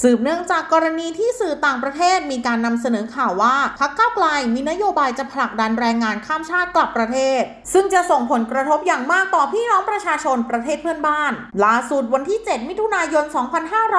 สืบเนื่องจากกรณีที่สื่อต่างประเทศมีการนำเสนอข่าวว่าพรรคก้าวไกลมีนโยบายจะผลักดันแรงงานข้ามชาติกลับประเทศ ซึ่งจะส่งผลกระทบอย่างมากต่อพี่น้องประชาชนประเทศเพื่อนบ้าน ล่าสุดวันที่ 7 มิถุนายน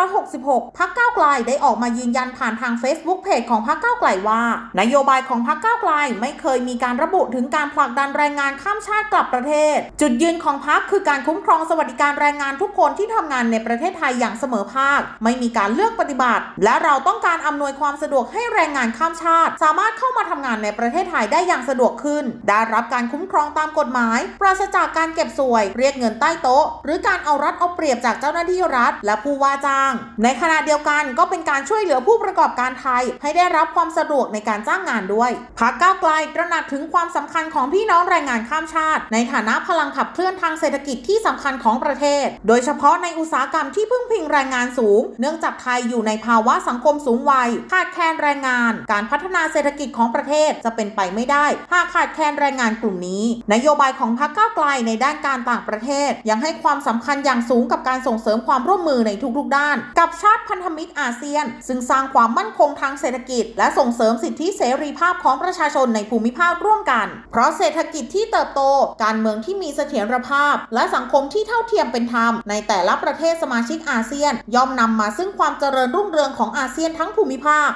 2566พรรคก้าวไกลได้ออกมายืนยันผ่านทาง Facebook เพจของพรรคก้าวไกลว่า นโยบายของพรรคก้าวไกลไม่เคยมีการระบุถึงการผลักดันแรงงานข้ามชาติกลับประเทศ จุดยืนของพรรคคือการคุ้มครองสวัสดิการแรงงานทุกคนที่ทำงานในประเทศไทยอย่างเสมอภาค ไม่มีการเลือกือกปฏิบัติ และเราต้องการอำนวยความสะดวกให้แรงงานข้ามชาติ สามารถเข้ามาทำงานในประเทศไทยได้อย่างสะดวกขึ้น ได้รับการคุ้มครองตามกฎหมาย ปราศจากการเก็บสวย เรียกเงินใต้โต๊ะ หรือการเอารัดเอาเปรียบจากเจ้าหน้าที่รัฐ และผู้ว่าจ้าง ในขณะเดียวกันก็เป็นการช่วยเหลือผู้ประกอบการไทย ให้ได้รับความสะดวกในการจ้างงานด้วยพรรคก้าวไกลตระหนักถึงความสำคัญของพี่น้องแรงงานข้ามชาติ ในฐานะพลังขับเคลื่อนทางเศรษฐกิจที่สำคัญของประเทศ โดยเฉพาะในอุตสาหกรรมที่พึ่งพิงแรงงานสูง เนื่องจากไทยอยู่ในภาวะสังคมสูงวัย ขาดแคลนแรงงาน การพัฒนาเศรษฐกิจของประเทศจะเป็นไปไม่ได้ หากขาดแคลนแรงงานกลุ่มนี้ นโยบายของพรรคก้าวไกลในด้านการต่างประเทศ ยังให้ความสำคัญอย่างสูงกับการส่งเสริมความร่วมมือในทุกๆด้าน กับชาติพันธมิตรอาเซียน ซึ่งสร้างความมั่นคงทางเศรษฐกิจ และส่งเสริมสิทธิเสรีภาพของประชาชนในภูมิภาคร่วมกัน เพราะเศรษฐกิจที่เติบโต การเมืองที่มีเสถียรภาพ และสังคมที่เท่าเทียมเป็นธรรมในแต่ละประเทศสมาชิกอาเซียน ย่อมนำมาซึ่งความเจริญรุ่งเรืองของอาเซียนทั้งภูมิภาค